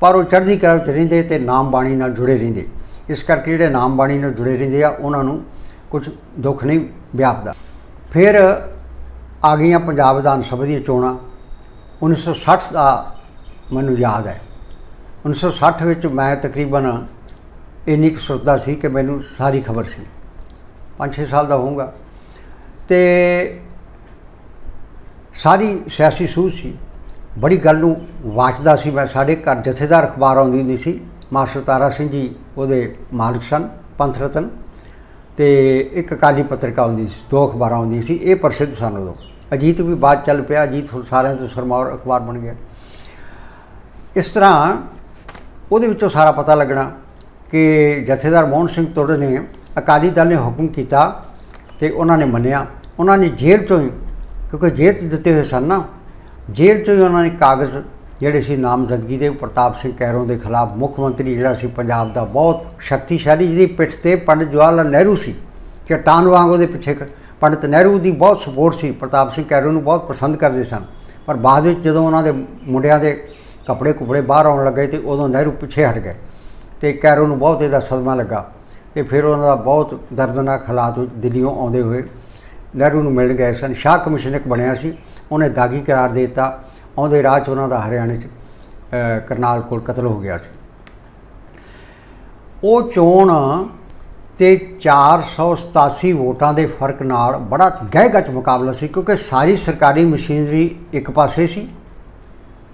ਪਰ ਉਹ ਚੜ੍ਹਦੀ ਕਲਾ ਵਿੱਚ ਰਹਿੰਦੇ ਤੇ ਨਾਮ ਬਾਣੀ ਨਾਲ ਜੁੜੇ ਰਹਿੰਦੇ। ਇਸ ਕਰਕੇ ਜਿਹੜੇ ਨਾਮ ਬਾਣੀ ਨਾਲ ਜੁੜੇ ਰਹਿੰਦੇ ਆ, ਉਹਨਾਂ ਨੂੰ ਕੁਝ ਦੁੱਖ ਨਹੀਂ ਵਿਆਪਦਾ। ਫਿਰ ਆ ਗਈਆਂ ਪੰਜਾਬ ਵਿਧਾਨ ਸਭਾ ਦੀਆਂ ਚੋਣਾਂ। 1960 ਦਾ ਮੈਨੂੰ ਯਾਦ ਹੈ। 1960 ਵਿੱਚ ਮੈਂ ਤਕਰੀਬਨ ਇੰਨੀ ਕੁ ਸੁਰਦਾ ਸੀ ਕਿ ਮੈਨੂੰ ਸਾਰੀ ਖਬਰ ਸੀ। 5-6 ਸਾਲ ਦਾ ਹੋਊਗਾ। ਤੇ ਸਾਰੀ ਸਿਆਸੀ ਸੂਝ ਸੀ। ਬੜੀ ਗੱਲ ਨੂੰ ਵਾਚਦਾ ਸੀ ਮੈਂ। ਸਾਡੇ ਘਰ ਜਥੇਦਾਰ ਅਖਬਾਰ ਆਉਂਦੀ ਹੁੰਦੀ ਸੀ। ਮਾਸਟਰ ਤਾਰਾ ਸਿੰਘ ਜੀ ਉਹਦੇ ਮਾਲਕ ਸਨ, ਪੰਥ ਰਤਨ। ਤੇ ਇੱਕ ਅਕਾਲੀ ਪੱਤਰਿਕਾ ਆਉਂਦੀ ਸੀ, ਦੋ ਅਖਬਾਰਾਂ ਆਉਂਦੀਆਂ ਸੀ। ਇਹ ਪ੍ਰਸਿੱਧ ਸਨ ਉਦੋਂ। ਅਜੀਤ ਵੀ ਬਾਅਦ ਚੱਲ ਪਿਆ। ਅਜੀਤ ਹੁਣ ਸਾਰਿਆਂ ਤੋਂ ਸਰਮੌਰ ਅਖਬਾਰ ਬਣ ਗਿਆ। ਇਸ ਤਰ੍ਹਾਂ ਉਹਦੇ ਵਿੱਚੋਂ ਸਾਰਾ ਪਤਾ ਲੱਗਣਾ ਕਿ ਜਥੇਦਾਰ ਮੋਹਨ ਸਿੰਘ ਤੁੜ ਨੇ ਅਕਾਲੀ ਦਲ ਨੇ ਹੁਕਮ ਕੀਤਾ ਤੇ ਉਹਨਾਂ ਨੇ ਮੰਨਿਆ। ਉਹਨਾਂ ਨੇ ਜੇਲ੍ਹ ਚੋਂ ਹੀ, ਕਿਉਂਕਿ ਜੇਲ੍ਹ 'ਚ ਦਿੱਤੇ ਹੋਏ ਸਨ ਨਾ, ਜੇਲ੍ਹ ਚੋਂ ਹੀ ਉਹਨਾਂ ਨੇ ਕਾਗਜ਼ ਜਿਹੜੇ ਸੀ ਨਾਮਜ਼ਦਗੀ ਦੇ, ਪ੍ਰਤਾਪ ਸਿੰਘ ਕੈਰੋਂ ਦੇ ਖਿਲਾਫ ਮੁੱਖ ਮੰਤਰੀ ਜਿਹੜਾ ਸੀ ਪੰਜਾਬ ਦਾ ਬਹੁਤ ਸ਼ਕਤੀਸ਼ਾਲੀ, ਜਿਹਦੀ ਪਿੱਠ ਤੇ ਪੰਡਿਤ ਜਵਾਹਰ ਲਾਲ ਨਹਿਰੂ ਸੀ, ਚਟਾਨ ਵਾਂਗ ਉਹਦੇ ਪਿੱਛੇ ਪੰਡਿਤ ਨਹਿਰੂ ਦੀ ਬਹੁਤ ਸਪੋਰਟ ਸੀ, ਪ੍ਰਤਾਪ ਸਿੰਘ ਕੈਰੋਂ ਨੂੰ ਬਹੁਤ ਪਸੰਦ ਕਰਦੇ ਸਨ। ਪਰ ਬਾਅਦ ਵਿੱਚ ਜਦੋਂ ਉਹਨਾਂ ਦੇ ਮੁੰਡਿਆਂ ਦੇ ਕੱਪੜੇ ਕੁਪੜੇ ਬਾਹਰ ਆਉਣ ਲੱਗੇ ਤੇ ਉਦੋਂ ਨਹਿਰੂ ਪਿੱਛੇ ਹਟ ਗਏ ਤੇ ਕੈਰੋਂ ਨੂੰ ਬਹੁਤ ਇਹਦਾ ਸਦਮਾ ਲੱਗਾ। ਤੇ ਫਿਰ ਉਹਨਾਂ ਦਾ ਬਹੁਤ ਦਰਦਨਾਕ ਹਾਲਾਤ ਵਿੱਚ ਦਿੱਲੀੋਂ ਆਉਂਦੇ ਹੋਏ ਨਹਿਰੂ ਨੂੰ ਮਿਲਣ ਗਏ ਸਨ। ਸ਼ਾਹ ਕਮਿਸ਼ਨਕ ਬਣਿਆ ਸੀ। ਉਹਨੇ ਦਾਗੀ ਕਰਾਰ ਦੇ ਦਿੱਤਾ। ਆਉਂਦੇ ਰਾਹ 'ਚ ਉਹਨਾਂ ਦਾ ਹਰਿਆਣੇ 'ਚ ਕਰਨਾਲ ਕੋਲ ਕਤਲ ਹੋ ਗਿਆ ਸੀ। ਉਹ ਚੋਣ ਤੇ 487 ਵੋਟਾਂ ਦੇ ਫ਼ਰਕ ਨਾਲ ਬੜਾ ਗਹਿ-ਗੱਚ ਮੁਕਾਬਲਾ ਸੀ, ਕਿਉਂਕਿ ਸਾਰੀ ਸਰਕਾਰੀ ਮਸ਼ੀਨਰੀ ਇੱਕ ਪਾਸੇ ਸੀ।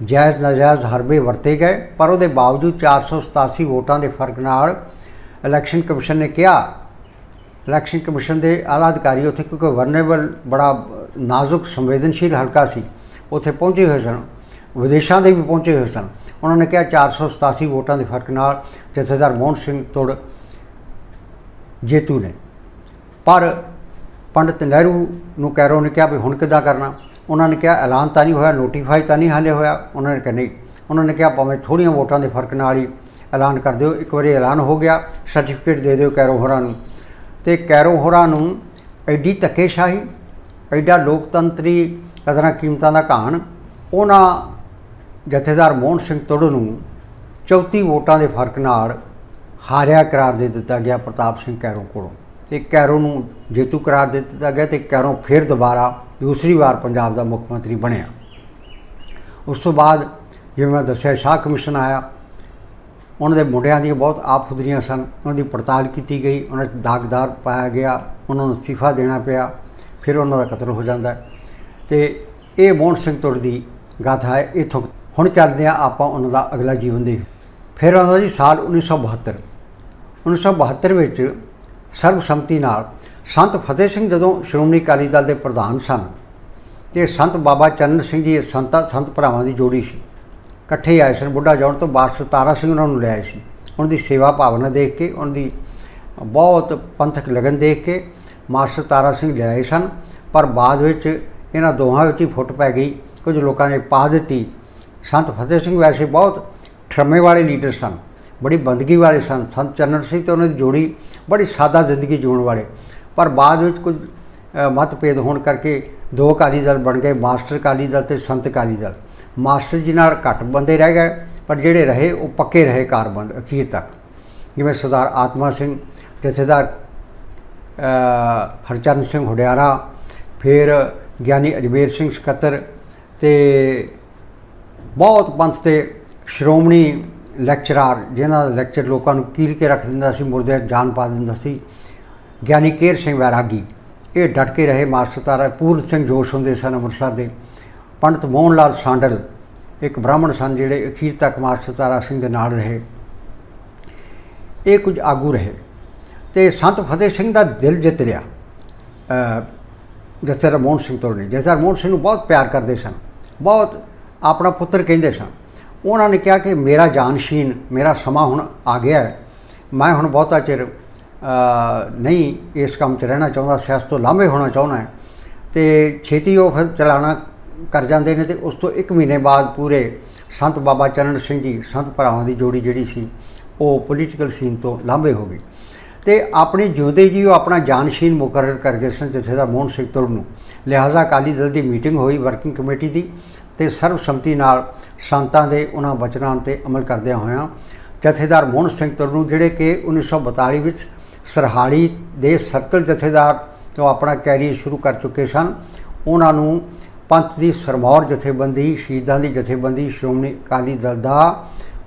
ਜਾਇਜ਼ ਨਾਜਾਇਜ਼ ਹਰਬੇ ਵਰਤੇ ਗਏ, ਪਰ ਉਹਦੇ ਬਾਵਜੂਦ 487 ਵੋਟਾਂ ਦੇ ਫ਼ਰਕ ਨਾਲ ਇਲੈਕਸ਼ਨ ਕਮਿਸ਼ਨ ਨੇ ਕਿਹਾ, ਇਲੈਕਸ਼ਨ ਕਮਿਸ਼ਨ ਦੇ ਆਲਾ ਅਧਿਕਾਰੀ ਉੱਥੇ ਕਿਉਂਕਿ ਵਰਨੇਬਲ ਬੜਾ ਨਾਜ਼ੁਕ, ਸੰਵੇਦਨਸ਼ੀਲ ਹਲਕਾ ਸੀ, ਉੱਥੇ ਪਹੁੰਚੇ ਹੋਏ ਸਨ। ਵਿਦੇਸ਼ਾਂ ਦੇ ਵੀ ਪਹੁੰਚੇ ਹੋਏ ਸਨ। ਉਹਨਾਂ ਨੇ ਕਿਹਾ 487 ਵੋਟਾਂ ਦੇ ਫ਼ਰਕ ਨਾਲ ਜਥੇਦਾਰ ਮੋਹਨ ਸਿੰਘ ਤੁੜ ਜੇਤੂ ਨੇ। ਪਰ ਪੰਡਿਤ ਨਹਿਰੂ ਨੂੰ ਕੈਰੋ ਨੇ ਕਿਹਾ ਵੀ ਹੁਣ ਕਿੱਦਾਂ ਕਰਨਾ? ਉਹਨਾਂ ਨੇ ਕਿਹਾ, ਐਲਾਨ ਤਾਂ ਨਹੀਂ ਹੋਇਆ ਨੋਟੀਫਾਈ ਤਾਂ ਨਹੀਂ ਹਾਲੇ ਹੋਇਆ। ਉਹਨਾਂ ਨੇ ਕਿਹਾ, ਨਹੀਂ। ਉਹਨਾਂ ਨੇ ਕਿਹਾ, ਭਾਵੇਂ ਥੋੜੀਆਂ ਵੋਟਾਂ ਦੇ ਫ਼ਰਕ ਨਾਲ ਹੀ ਐਲਾਨ ਕਰ ਦਿਓ। ਇੱਕ ਵਾਰੀ ਐਲਾਨ ਹੋ ਗਿਆ ਸਰਟੀਫਿਕੇਟ ਦੇ ਦਿਓ ਕੈਰੋ ਹੋਰਾਂ ਨੂੰ। ਤੇ ਕੈਰੋ ਹੋਰਾਂ ਨੂੰ ਐਡੀ ਧੱਕੇਸ਼ਾਹੀ, ਐਡਾ ਲੋਕਤੰਤਰੀ ਕਦਰਾਂ ਕੀਮਤਾਂ ਦਾ ਘਾਣ, ਉਹਨਾਂ ਜਥੇਦਾਰ ਮੋਹਨ ਸਿੰਘ ਤੁੜ ਨੂੰ 34 ਵੋਟਾਂ ਦੇ ਫ਼ਰਕ ਨਾਲ ਹਾਰਿਆ ਕਰਾਰ ਦੇ ਦਿੱਤਾ ਗਿਆ ਪ੍ਰਤਾਪ ਸਿੰਘ ਕੈਰੋ ਕੋਲੋਂ। ਤੇ ਕੈਰੋ ਨੂੰ ਜੇਤੂ ਕਰਾਰ ਦੇ ਦਿੱਤਾ ਗਿਆ ਤੇ ਕੈਰੋਂ ਫਿਰ ਦੁਬਾਰਾ ਦੂਸਰੀ ਵਾਰ ਪੰਜਾਬ ਦਾ ਮੁੱਖ ਮੰਤਰੀ ਬਣਿਆ। ਉਸ ਤੋਂ ਬਾਅਦ ਜਿਵੇਂ ਮੈਂ ਦੱਸਿਆ, ਸ਼ਾਹ ਕਮਿਸ਼ਨ ਆਇਆ ਉਹਨਾਂ ਦੇ ਮੁੰਡਿਆਂ ਦੀਆਂ ਬਹੁਤ ਆਪਹੁਦਰੀਆਂ ਸਨ। ਉਹਨਾਂ ਦੀ ਪੜਤਾਲ ਕੀਤੀ ਗਈ, ਉਹਨਾਂ 'ਚ ਦਾਗਦਾਰ ਪਾਇਆ ਗਿਆ, ਉਹਨਾਂ ਨੂੰ ਅਸਤੀਫਾ ਦੇਣਾ ਪਿਆ, ਫਿਰ ਉਹਨਾਂ ਦਾ ਕਤਲ ਹੋ ਜਾਂਦਾ ਹੈ। ਤੇ ਇਹ ਮੋਹਨ ਸਿੰਘ ਤੁਰ ਦੀ ਗਾਥਾ ਹੈ, ਇਥੋਂ ਹੁਣ ਚੱਲਦੇ ਆ ਆਪਾਂ ਉਹਨਾਂ ਦਾ ਅਗਲਾ ਜੀਵਨ ਦੇਖ। ਫਿਰ ਆਉਂਦਾ ਜੀ ਸਾਲ 1972 1972 ਵਿੱਚ ਸਰਬਸੰਮਤੀ ਨਾਲ ਸੰਤ ਫਤਿਹ ਸਿੰਘ ਜਦੋਂ ਸ਼੍ਰੋਮਣੀ ਅਕਾਲੀ ਦਲ ਦੇ ਪ੍ਰਧਾਨ ਸਨ, ਤੇ ਸੰਤ ਬਾਬਾ ਚੰਨ ਸਿੰਘ ਜੀ, ਸੰਤਾਂ, ਸੰਤ ਭਰਾਵਾਂ ਦੀ ਜੋੜੀ ਸੀ। ਇਕੱਠੇ ਆਏ ਸਨ, ਬੁੱਢਾ ਜਾਣ ਤੋਂ ਬਾਦਸ਼ਾਹ ਤਾਰਾ ਸਿੰਘ ਉਹਨਾਂ ਨੂੰ ਲਿਆਏ ਸੀ। ਉਹਨਾਂ ਦੀ ਸੇਵਾ ਭਾਵਨਾ ਦੇਖ ਕੇ, ਉਹਨਾਂ ਦੀ ਬਹੁਤ ਪੰਥਕ ਲਗਨ ਦੇਖ ਕੇ ਮਾਸਟਰ ਤਾਰਾ ਸਿੰਘ ਲਿਆਏ ਸਨ। ਪਰ ਬਾਅਦ ਵਿੱਚ ਇਹਨਾਂ ਦੋਹਾਂ ਵਿੱਚ ਹੀ ਫੁੱਟ ਪੈ ਗਈ। ਕੁਝ ਲੋਕਾਂ ਨੇ ਪਾ ਦਿੱਤੀ। ਸੰਤ ਫਤਿਹ ਸਿੰਘ ਵੈਸੇ ਬਹੁਤ ਠਰਮੇ ਵਾਲੇ ਲੀਡਰ ਸਨ, ਬੜੀ ਬੰਦਗੀ ਵਾਲੇ ਸਨ। ਸੰਤ ਚਰਨ ਸਿੰਘ ਤੇ ਉਹਨਾਂ ਦੀ ਜੋੜੀ ਬੜੀ ਸਾਦਾ ਜ਼ਿੰਦਗੀ ਜਿਉਣ ਵਾਲੇ। ਪਰ ਬਾਅਦ ਵਿੱਚ ਕੁਝ ਮਤਭੇਦ ਹੋਣ ਕਰਕੇ ਦੋ ਅਕਾਲੀ ਦਲ ਬਣ ਗਏ, ਮਾਸਟਰ ਅਕਾਲੀ ਦਲ ਤੇ ਸੰਤ ਅਕਾਲੀ ਦਲ। ਮਾਸਟਰ ਜੀ ਨਾਲ ਘੱਟ ਬੰਦੇ ਰਹਿ ਗਏ, ਪਰ ਜਿਹੜੇ ਰਹੇ ਉਹ ਪੱਕੇ ਰਹੇ ਕਾਰਬੰਦ ਅਖੀਰ ਤੱਕ। ਜਿਵੇਂ ਸਰਦਾਰ ਆਤਮਾ ਸਿੰਘ, ਜਥੇਦਾਰ ਹਰਚਰਨ ਸਿੰਘ ਹੁਡਿਆਰਾ, ਫਿਰ ਗਿਆਨੀ ਅਜਮੇਰ ਸਿੰਘ ਸਕੱਤਰ ਤੇ ਬਹੁਤ ਪੰਥ ਤੇ ਸ਼੍ਰੋਮਣੀ ਲੈਕਚਰਾਰ, ਜਿਨ੍ਹਾਂ ਦਾ ਲੈਕਚਰ ਲੋਕਾਂ ਨੂੰ ਕੀਲ ਕੇ ਰੱਖ ਦਿੰਦਾ ਸੀ, ਮੁਰਦੇ ਜਾਨ ਪਾ ਦਿੰਦਾ ਸੀ, ਗਿਆਨੀ ਕੇਰ ਸਿੰਘ ਵੈਰਾਗੀ। ਇਹ ਡਟ ਕੇ ਰਹੇ ਮਾਸਟਰ ਤਾਰਾ ਪੂਰਨ ਸਿੰਘ ਜੋਸ਼ ਹੁੰਦੇ ਸਨ ਅੰਮ੍ਰਿਤਸਰ ਦੇ। ਪੰਡਤ ਮੋਹਨ ਲਾਲ ਸਾਂਡਲ ਇੱਕ ਬ੍ਰਾਹਮਣ ਸਨ ਜਿਹੜੇ ਅਖੀਰ ਤੱਕ ਮਾਸਟਰ ਤਾਰਾ ਸਿੰਘ ਦੇ ਨਾਲ ਰਹੇ। ਇਹ ਕੁਝ ਆਗੂ ਰਹੇ ਤੇ ਸੰਤ ਫਤਿਹ ਸਿੰਘ ਦਾ ਦਿਲ ਜਿੱਤ ਲਿਆ। ਅ, ਜਥੇਦਾਰ ਮੋਹਨ ਸਿੰਘ ਤੋਂ ਨੇ ਜਥੇਦਾਰ ਮੋਹਨ ਸਿੰਘ ਨੂੰ ਬਹੁਤ ਪਿਆਰ ਕਰਦੇ ਸਨ ਬਹੁਤ ਆਪਣਾ ਪੁੱਤਰ ਕਹਿੰਦੇ ਸਨ। ਉਹਨਾਂ ਨੇ ਕਿਹਾ ਕਿ ਮੇਰਾ ਜਾਨਸ਼ੀਨ ਮੇਰਾ ਸਮਾਂ ਹੁਣ ਆ ਗਿਆ ਹੈ ਮੈਂ ਹੁਣ ਬਹੁਤਾ ਚਿਰ ਨਹੀਂ ਇਸ ਕੰਮ 'ਚ ਰਹਿਣਾ ਚਾਹੁੰਦਾ ਸਿਆਸਤ ਤੋਂ ਲਾਂਭੇ ਹੋਣਾ ਚਾਹੁੰਦਾ ਹੈ। ਤੇ ਛੇਤੀ ਉਹ ਫਿਰ ਚਲਾਣਾ ਕਰ ਜਾਂਦੇ ਨੇ ਤੇ ਉਸ ਤੋਂ ਇੱਕ ਮਹੀਨੇ ਬਾਅਦ ਪੂਰੇ ਸੰਤ ਬਾਬਾ ਚਰਨ ਸਿੰਘ ਜੀ, ਸੰਤ ਭਰਾਵਾਂ ਦੀ ਜੋੜੀ ਜਿਹੜੀ ਸੀ, ਉਹ ਪੋਲੀਟੀਕਲ ਸੀਨ ਤੋਂ ਲਾਂਭੇ ਹੋ ਗਈ। ਤੇ ਆਪਣੇ ਜਿਉਂਦੇ ਜੀ ਉਹ ਆਪਣਾ ਜਾਨਸ਼ੀਨ ਮੁਕਰਰ ਕਰ ਗਏ ਸਨ ਜਥੇਦਾਰ ਮੋਹਨ ਸਿੰਘ ਤੁਰ ਨੂੰ ਲਿਹਾਜ਼ਾ ਅਕਾਲੀ ਦਲ ਦੀ ਮੀਟਿੰਗ ਹੋਈ ਵਰਕਿੰਗ ਕਮੇਟੀ ਦੀ ਤੇ ਸਰਬਸੰਮਤੀ ਨਾਲ ਸੰਤਾਂ ਦੇ ਉਹਨਾਂ ਵਚਨਾਂ ਤੇ ਅਮਲ ਕਰਦਿਆਂ ਹੋਇਆਂ ਜਥੇਦਾਰ ਮੋਹਨ ਸਿੰਘ ਤੁਰ ਨੂੰ ਜਿਹੜੇ ਕਿ 1942 ਵਿੱਚ ਸਰਹਾਲੀ ਦੇ ਸਰਕਲ ਜਥੇਦਾਰ ਤੋਂ ਆਪਣਾ ਕੈਰੀਅਰ ਸ਼ੁਰੂ ਕਰ ਚੁੱਕੇ ਸਨ, ਉਹਨਾਂ ਨੂੰ ਪੰਥ ਦੀ ਸਰਮੌਰ ਜਥੇਬੰਦੀ, ਸ਼ਹੀਦਾਂ ਦੀ ਜਥੇਬੰਦੀ, ਸ਼੍ਰੋਮਣੀ ਅਕਾਲੀ ਦਲ ਦਾ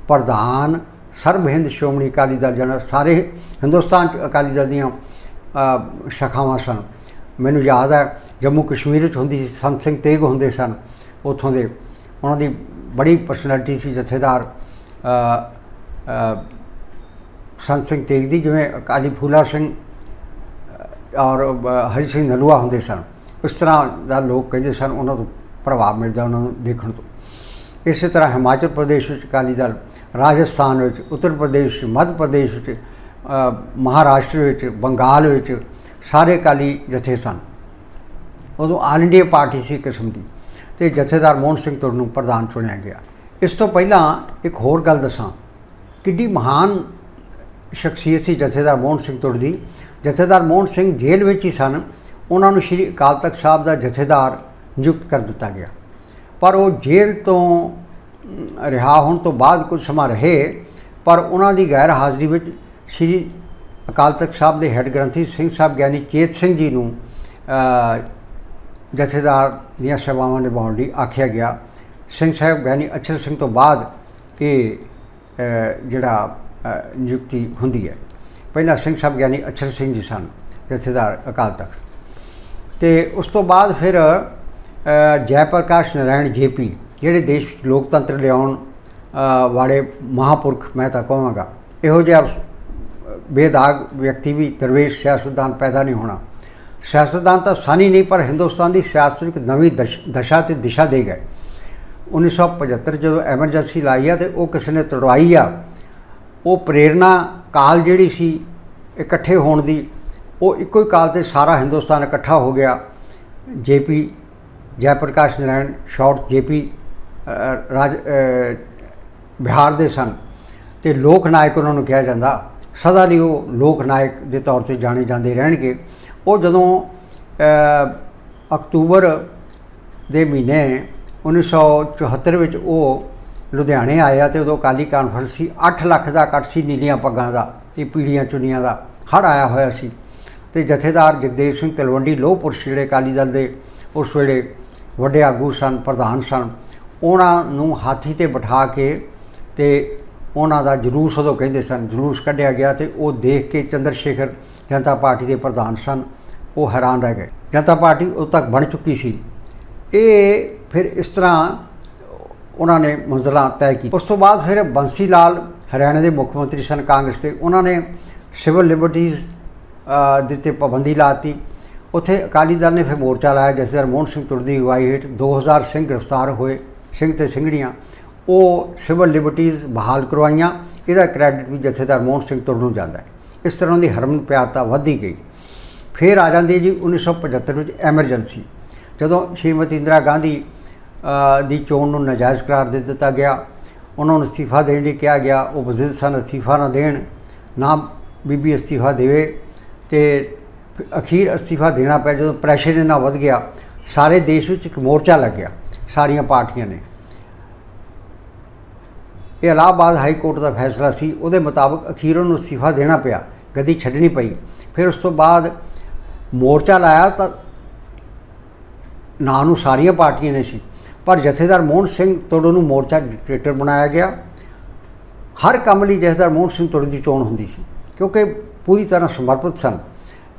ਪ੍ਰਧਾਨ ਸਰਬ ਹਿੰਦ ਸ਼੍ਰੋਮਣੀ ਅਕਾਲੀ ਦਲ ਜਨ ਸਾਰੇ ਹਿੰਦੁਸਤਾਨ ਚ ਅਕਾਲੀ ਦਲ ਦੀਆਂ ਸ਼ਾਖਾਵਾਂ ਸਨ। ਮੈਨੂੰ ਯਾਦ ਹੈ, ਜੰਮੂ ਕਸ਼ਮੀਰ ਵਿੱਚ ਹੁੰਦੀ ਸੀ, ਸੰਤ ਸਿੰਘ ਤੇਗ ਹੁੰਦੇ ਸਨ ਉੱਥੋਂ ਦੇ। ਉਹਨਾਂ ਦੀ ਬੜੀ ਪਰਸਨੈਲਿਟੀ ਸੀ, ਜਥੇਦਾਰ ਸੰਤ ਸਿੰਘ ਤੇਗ ਦੀ, ਜਿਵੇਂ ਅਕਾਲੀ ਫੂਲਾ ਸਿੰਘ ਔਰ ਹਰੀ ਸਿੰਘ ਨਲੂਆ ਹੁੰਦੇ ਸਨ। ਇਸ ਤਰ੍ਹਾਂ ਦਾ ਲੋਕ ਕਹਿੰਦੇ ਸਨ, ਉਹਨਾਂ ਤੋਂ ਪ੍ਰਭਾਵ ਮਿਲਦਾ ਉਹਨਾਂ ਨੂੰ ਦੇਖਣ ਤੋਂ। ਇਸੇ ਤਰ੍ਹਾਂ ਹਿਮਾਚਲ ਪ੍ਰਦੇਸ਼ ਵਿੱਚ ਅਕਾਲੀ ਦਲ, ਰਾਜਸਥਾਨ ਵਿੱਚ, ਉੱਤਰ ਪ੍ਰਦੇਸ਼ ਮੱਧ ਪ੍ਰਦੇਸ਼ ਵਿੱਚ ਮਹਾਰਾਸ਼ਟਰ ਵਿੱਚ, ਬੰਗਾਲ ਵਿੱਚ ਸਾਰੇ ਅਕਾਲੀ ਜਥੇ ਸਨ। ਉਦੋਂ ਆਲ ਇੰਡੀਆ ਪਾਰਟੀ ਸੀ ਕਿਸਮ ਦੀ ਤੇ ਜਥੇਦਾਰ ਮੋਹਨ ਸਿੰਘ ਤੁਰ ਨੂੰ ਪ੍ਰਧਾਨ ਚੁਣਿਆ ਗਿਆ। ਇਸ ਤੋਂ ਪਹਿਲਾਂ ਇੱਕ ਹੋਰ ਗੱਲ ਦੱਸਾਂ, ਕਿੱਡੀ ਮਹਾਨ ਸ਼ਖਸੀਅਤ ਸੀ ਜਥੇਦਾਰ ਮੋਹਨ ਸਿੰਘ ਤੁਰ ਦੀ ਜਥੇਦਾਰ ਮੋਹਨ ਸਿੰਘ ਜੇਲ੍ਹ ਵਿੱਚ ਹੀ ਸਨ ਉਹਨਾਂ ਨੂੰ ਸ਼੍ਰੀ ਅਕਾਲ ਤਖਤ ਸਾਹਿਬ ਦਾ ਜਥੇਦਾਰ ਨਿਯੁਕਤ ਕਰ ਦਿੱਤਾ ਗਿਆ। ਪਰ ਉਹ ਜੇਲ੍ਹ ਤੋਂ ਅਮ, ਰਿਹਾ ਹੋਣ ਤੋਂ ਬਾਅਦ ਕੁਝ ਸਮਾਂ ਰਹੇ ਪਰ ਉਹਨਾਂ ਦੀ ਗੈਰ ਹਾਜ਼ਰੀ ਵਿੱਚ ਸ਼੍ਰੀ ਅਕਾਲ ਤਖਤ ਸਾਹਿਬ ਦੇ ਹੈੱਡ ਗ੍ਰੰਥੀ ਸਿੰਘ ਸਾਹਿਬ ਗਿਆਨੀ ਚੇਤ ਸਿੰਘ ਜੀ ਨੂੰ ਜਥੇਦਾਰ ਦੀਆਂ ਸੇਵਾਵਾਂ ਨਿਭਾਉਣ ਲਈ ਆਖਿਆ ਗਿਆ। ਸਿੰਘ ਸਾਹਿਬ ਗਿਆਨੀ ਅਛਰ ਸਿੰਘ ਤੋਂ ਬਾਅਦ ਇਹ ਜਿਹੜਾ ਨਿਯੁਕਤੀ ਹੁੰਦੀ ਹੈ। ਪਹਿਲਾਂ ਸਿੰਘ ਸਾਹਿਬ ਗਿਆਨੀ ਅਛਰ ਸਿੰਘ ਜੀ ਸਨ ਜਥੇਦਾਰ ਅਕਾਲ ਤਖਤ। ਤੇ ਉਸ ਤੋਂ ਬਾਅਦ ਫਿਰ ਜੈ ਪ੍ਰਕਾਸ਼ ਨਾਰਾਇਣ ਜੇਪੀ, ਜਿਹੜੇ ਦੇਸ਼ ਵਿੱਚ ਲੋਕਤੰਤਰ ਲਿਆਉਣ ਵਾਲੇ ਮਹਾਪੁਰਖ, ਮੈਂ ਤਾਂ ਕਹਾਂਗਾ, ਇਹੋ ਜਿਹਾ ਬੇਦਾਗ ਵਿਅਕਤੀ ਵੀ ਦਰਵੇਸ਼ ਸਿਆਸਤਦਾਨ ਪੈਦਾ ਨਹੀਂ ਹੋਣਾ। ਸਿਆਸਤਦਾਨ ਤਾਂ ਸਾਨੀ ਨਹੀਂ, ਪਰ ਹਿੰਦੁਸਤਾਨ ਦੀ ਸਿਆਸਤ ਨੂੰ ਇੱਕ ਨਵੀਂ ਦਸ਼- ਦਸ਼ਾ ਤੇ ਦਿਸ਼ਾ ਦੇ ਗਏ। 1975 ਜਦੋਂ ਐਮਰਜੈਂਸੀ ਲਾਈ ਆ ਤੇ ਉਹ ਕਿਸੇ ਨੇ ਤੜਵਾਈ ਆ, ਉਹ ਪ੍ਰੇਰਣਾ ਕਾਲ ਜਿਹੜੀ ਸੀ, ਇਕੱਠੇ ਹੋਣ ਦੀ ਉਹ ਇੱਕੋ ਹੀ ਕਾਲ ਤੇ ਸਾਰਾ ਹਿੰਦੁਸਤਾਨ ਇਕੱਠਾ ਹੋ ਗਿਆ। JP Jai Prakash Narayan short JP ਰਾਜ ਬਿਹਾਰ ਦੇ ਸਨ ਤੇ ਲੋਕ ਨਾਇਕ ਉਹਨਾਂ ਨੂੰ ਕਿਹਾ ਜਾਂਦਾ। ਸਦਾ ਲਈ ਉਹ ਲੋਕ ਨਾਇਕ ਦੇ ਤੌਰ ਤੇ ਜਾਣੇ ਜਾਂਦੇ ਰਹਿਣਗੇ। ਉਹ ਜਦੋਂ ਅਕਤੂਬਰ ਦੇ ਮਹੀਨੇ 1974 ਵਿੱਚ ਉਹ ਲੁਧਿਆਣੇ ਆਇਆ ਤੇ ਉਦੋਂ ਅਕਾਲੀ ਕਾਨਫਰੰਸ ਸੀ 8 ਲੱਖ ਦਾ ਇਕੱਠ ਸੀ ਨੀਲੀਆਂ ਪੱਗਾਂ ਦਾ ਤੇ ਪੀੜੀਆਂ ਚੁੰਨੀਆਂ ਦਾ। ਹੜ ਆਇਆ ਹੋਇਆ ਸੀ। ਤੇ ਜਥੇਦਾਰ ਜਗਦੇਵ ਸਿੰਘ ਤਲਵੰਡੀ ਲੋਹਪੁਰ ਜਿਹੜੇ ਅਕਾਲੀ ਦਲ ਦੇ ਉਸ ਵੇਲੇ ਵੱਡੇ ਆਗੂ ਸਨ, ਪ੍ਰਧਾਨ ਸਨ, ਉਹਨਾਂ ਨੂੰ ਹਾਥੀ ਤੇ ਬਿਠਾ ਕੇ ਤੇ ਉਹਨਾਂ ਦਾ ਜਲੂਸ ਉਦੋਂ ਕਹਿੰਦੇ ਸਨ, ਜਲੂਸ ਕੱਢਿਆ ਗਿਆ ਤੇ ਉਹ ਦੇਖ ਕੇ ਚੰਦਰ ਸ਼ੇਖਰ ਜਨਤਾ ਪਾਰਟੀ ਦੇ ਪ੍ਰਧਾਨ ਸਨ, ਉਹ ਹੈਰਾਨ ਰਹਿ ਗਏ। ਜਨਤਾ ਪਾਰਟੀ ਉਦੋਂ ਤੱਕ ਬਣ ਚੁੱਕੀ ਸੀ। ਇਹ ਫਿਰ ਇਸ ਤਰ੍ਹਾਂ ਉਹਨਾਂ ਨੇ ਮੰਜ਼ਲਾਂ ਤੈਅ ਕੀਤੀ ਉਸ ਤੋਂ ਬਾਅਦ ਫਿਰ ਬੰਸੀ ਲਾਲ ਹਰਿਆਣਾ ਦੇ ਮੁੱਖ ਮੰਤਰੀ ਸਨ ਕਾਂਗਰਸ ਦੇ, ਉਹਨਾਂ ਨੇ ਸਿਵਲ ਲਿਬਰਟੀਜ਼ ਦੇ ਤੇ ਪਾਬੰਦੀ ਲਾਤੀ। ਉੱਥੇ ਅਕਾਲੀ ਦਲ ਨੇ ਫਿਰ ਮੋਰਚਾ ਲਾਇਆ ਜਥੇਦਾਰ ਮੋਹਨ ਸਿੰਘ ਤੁਰਦੀ ਅਗਵਾਈ ਹੇਠ 2000 ਸਿੰਘ ਗ੍ਰਿਫਤਾਰ ਹੋਏ, ਸਿੰਘ ਤੇ ਸਿੰਘੜੀਆਂ। ਉਹ ਸਿਵਲ ਲਿਬਰਟੀਜ਼ ਬਹਾਲ ਕਰਵਾਈਆਂ। ਇਹਦਾ ਕ੍ਰੈਡਿਟ ਵੀ ਜਥੇਦਾਰ ਮੋਹਨ ਸਿੰਘ ਤੁਰ ਨੂੰ ਜਾਂਦਾ ਹੈ। ਇਸ ਤਰ੍ਹਾਂ ਦੀ ਹਰਮਨ ਪਿਆਰਤਾ ਵਧਦੀ ਗਈ। ਫਿਰ ਆ ਜਾਂਦੀ ਹੈ ਜੀ 1975 ਵਿੱਚ ਐਮਰਜੈਂਸੀ ਜਦੋਂ ਸ਼੍ਰੀਮਤੀ ਇੰਦਰਾ ਗਾਂਧੀ ਦੀ ਚੋਣ ਨੂੰ ਨਾਜਾਇਜ਼ ਕਰਾਰ ਦੇ ਦਿੱਤਾ ਗਿਆ, ਉਹਨਾਂ ਨੂੰ ਅਸਤੀਫਾ ਦੇਣ ਲਈ ਕਿਹਾ ਗਿਆ, ਉਹ ਵਜ਼ੀਰ ਸਨ ਅਸਤੀਫਾ ਨਾ ਦੇਣ, ਨਾ ਬੀਬੀ ਅਸਤੀਫਾ ਦੇਵੇ। ਤੇ ਅਖੀਰ ਅਸਤੀਫਾ ਦੇਣਾ ਪਿਆ, ਜਦੋਂ ਪ੍ਰੈਸ਼ਰ ਇਹਨਾਂ ਵੱਧ ਗਿਆ, ਸਾਰੇ ਦੇਸ਼ ਵਿੱਚ ਇੱਕ ਮੋਰਚਾ ਲੱਗਿਆ ਸਾਰੀਆਂ ਪਾਰਟੀਆਂ ਨੇ। ਇਹ ਇਲਾਹਾਬਾਦ ਹਾਈ ਕੋਰਟ ਦਾ ਫੈਸਲਾ ਸੀ, ਉਹਦੇ ਮੁਤਾਬਕ ਅਖੀਰ ਉਹਨੂੰ ਅਸਤੀਫਾ ਦੇਣਾ ਪਿਆ, ਗੱਦੀ ਛੱਡਣੀ ਪਈ। ਫਿਰ ਉਸ ਤੋਂ ਬਾਅਦ ਮੋਰਚਾ ਲਾਇਆ ਤਾਂ ਨਾਂ ਨੂੰ ਸਾਰੀਆਂ ਪਾਰਟੀਆਂ ਨੇ ਸੀ। ਪਰ ਜਥੇਦਾਰ ਮੋਹਨ ਸਿੰਘ ਤੋੜੋ ਨੂੰ ਮੋਰਚਾ ਡਿਕਟੇਟਰ ਬਣਾਇਆ ਗਿਆ। ਹਰ ਕੰਮ ਲਈ ਜਥੇਦਾਰ ਮੋਹਨ ਸਿੰਘ ਤੋੜੋ ਦੀ ਚੋਣ ਹੁੰਦੀ ਸੀ, ਕਿਉਂਕਿ ਪੂਰੀ ਤਰ੍ਹਾਂ ਸਮਰਪਿਤ ਸਨ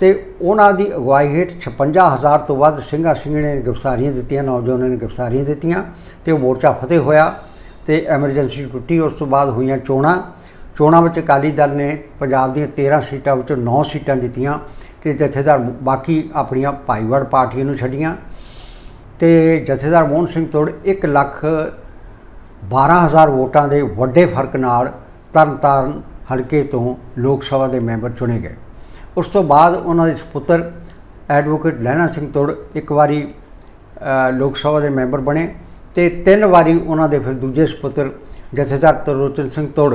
ਤੇ ਉਹਨਾਂ ਦੀ ਅਗਵਾਈ ਹੇਠ 56000 ਤੋਂ ਵੱਧ ਸਿੰਘਾਂ ਸਿੰਘਣੇ ਨੇ ਗ੍ਰਿਫਤਾਰੀਆਂ ਦਿੱਤੀਆਂ, ਨੌਜਵਾਨਾਂ ਨੇ ਗ੍ਰਿਫਤਾਰੀਆਂ ਦਿੱਤੀਆਂ ਤੇ ਉਹ ਮੋਰਚਾ ਫਤਿਹ ਹੋਇਆ ਤੇ ਐਮਰਜੈਂਸੀ ਟੁੱਟੀ ਉਸ ਤੋਂ ਬਾਅਦ ਹੋਈਆਂ ਚੋਣਾਂ। ਚੋਣਾਂ ਵਿੱਚ ਅਕਾਲੀ ਦਲ ਨੇ ਪੰਜਾਬ ਦੀਆਂ 13 ਸੀਟਾਂ ਵਿੱਚੋਂ 9 ਸੀਟਾਂ ਜਿੱਤੀਆਂ ਤੇ ਜਥੇਦਾਰ ਬਾਕੀ ਆਪਣੀਆਂ ਭਾਈਵਾਲ ਪਾਰਟੀਆਂ ਨੂੰ ਛੱਡੀਆਂ ਤੇ ਜਥੇਦਾਰ ਮੋਹਨ ਸਿੰਘ ਤੋੜ 1 ਲੱਖ 12000 ਵੋਟਾਂ ਦੇ ਵੱਡੇ ਫ਼ਰਕ ਨਾਲ ਤਰਨਤਾਰਨ ਹਲਕੇ ਤੋਂ ਲੋਕ ਸਭਾ ਦੇ ਮੈਂਬਰ ਚੁਣੇ ਗਏ। ਉਸ ਤੋਂ ਬਾਅਦ ਉਹਨਾਂ ਦੇ ਸੁਪੁੱਤਰ ਐਡਵੋਕੇਟ ਲਹਿਣਾ ਸਿੰਘ ਤੋੜ ਇੱਕ ਵਾਰੀ ਲੋਕ ਸਭਾ ਦੇ ਮੈਂਬਰ ਬਣੇ ਤੇ ਤਿੰਨ ਵਾਰੀ ਉਹਨਾਂ ਦੇ ਫਿਰ ਦੂਜੇ ਸੁਪੁੱਤਰ ਜਥੇਦਾਰ ਤਰਲੋਚਨ ਸਿੰਘ ਤੋੜ।